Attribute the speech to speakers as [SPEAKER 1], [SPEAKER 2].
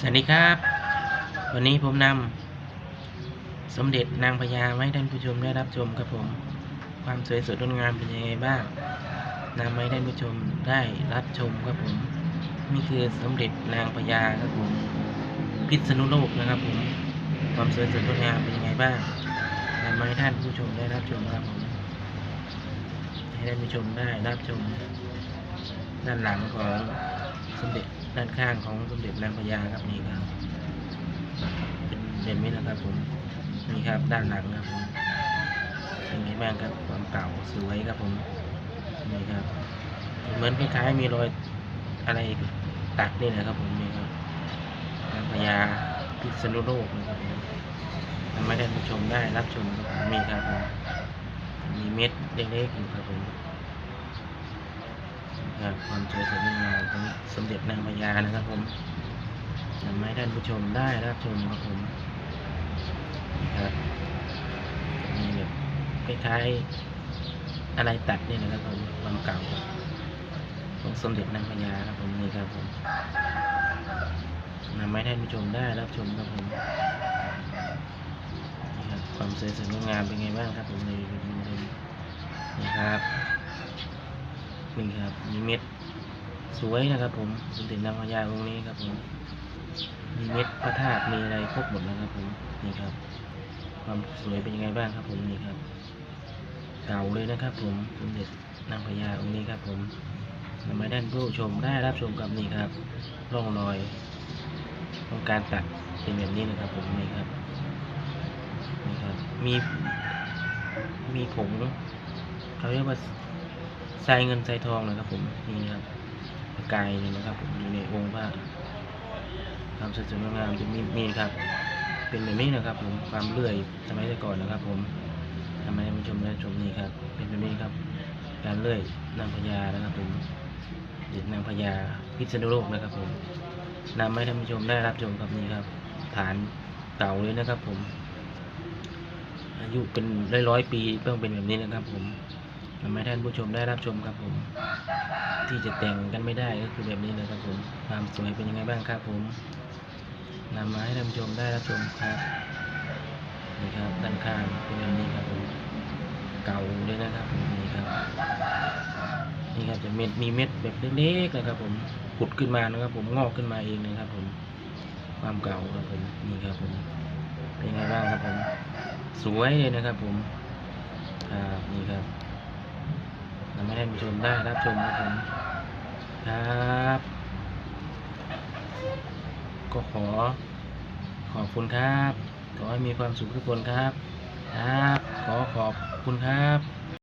[SPEAKER 1] สวัสดีครับ วันนี้ผมนำสมเด็จนางพญามาให้ท่านผู้ชมได้รับชมครับผม ความสวยสดงดงามเป็นยังไงบ้างนำมาให้ท่านผู้ชมได้รับชมครับผมนี่คือสมเด็จนางพญาครับผมพิษณุโลกนะครับผมความสวยสดงดงามเป็นยังไงบ้างนำมาให้ท่านผู้ชมได้รับชมครับผมให้ท่านผู้ชมได้รับชม ด้านหลังของสมเด็จ ด้านข้างของสมเด็จนางพญาครับนี่ครับ เป็นเด่นมินะครับผมนี่ครับด้านหลังครับผมเป็นไงบ้างครับความเก่าสวยครับผมนี่ครับ เหมือนคล้ายๆมีรอยอะไรตัดนี่นะครับผมนี่ครับนางพญาพิษณุโลกนะครับผมทำให้ท่านผู้ชมได้รับชมครับมีครับมมีเม็ดเล็กๆอยู่ครับผม ครับความสวยสดงดงามของสมเด็จนางพญานะครับผมนำมาให้ท่านผู้ชมได้รับชมครับผมครับมีแบบคล้ายๆอะไรตัดนี่นะครับผมความเก่าของสมเด็จนางพญาครับผมนี่ครับผมนำมาให้ท่านผู้ชมได้รับชมครับผมครับความสวยสดงดงามเป็นไงบ้างครับผมในี่นี่ครับ นี่ครับมีเม็ดสวยนะครับ ผมสมเด็จนางพญาองค์นี้ครับผมมีเม็ดพระธาตุมีอะไรครบหมดนะครับ ผมนี่ครับ ความสวยเป็นยังไงบ้างครับ ผมนี่ครับเก่าเลยนะครับ ผมสมเด็จนางพญาองค์นี้ครับ ผมนำมาให้ท่านผู้ชมได้รับชมกับนี่ครับร่องรอยของการตัดเป็นแบบนี้นะครับ ผมนี่ครับนี่ครับ มีมีผงเขาเรียกว่า ทรายเงินทรายทองนะครับผมนี่นะครับประกายนี่นะครับผมอยู่ในองค์พระความสวยสดงดงามจะมีมีครับ เป็นแบบนี้นะครับ ผมความเลื่อยสมัยแต่ก่อนนะครับ ผมทำให้ท่านผู้ชมได้ชมนี่ครับ เป็นแบบนี้ครับ การเลื่อยนางพญานะครับ ผมเด็ดนางพญาพิษณุโลกนะครับ ผมนำให้ท่านผู้ชมได้รับชมครับนี่ครับ ฐานเก่าเลยนะครับ ผม อายุเป็นร้อยร้อยปีต้องเป็นแบบนี้นะครับ ผม ทำให้ท่านผู้ชมได้รับชมครับผม ที่จะแต่งกันไม่ได้ก็คือแบบนี้นะครับผม ความสวยเป็นยังไงบ้างครับผมนำมาให้ท่านผู้ชมได้รับชมครับนี่ครับด้านข้างเป็นแบบนี้ครับผมเก่าเลยนะครับผมนี่ครับนี่ครับจะเม็ดมีเม็ดแบบเล็กๆนะครับผมขุดขึ้นมานะครับ ผมงอกขึ้นมาเองนะครับผมความเก่าครับผมนี่ครับผมเป็นยังไงบ้างครับผม สวยเลยนะครับผมครับนี่ครับ ทำให้ท่านผู้ชมได้รับชมครับผมครับ ก็ขอขอบคุณครับ ขอให้มีความสุขทุกคนครับ ครับ ขอขอบคุณครับ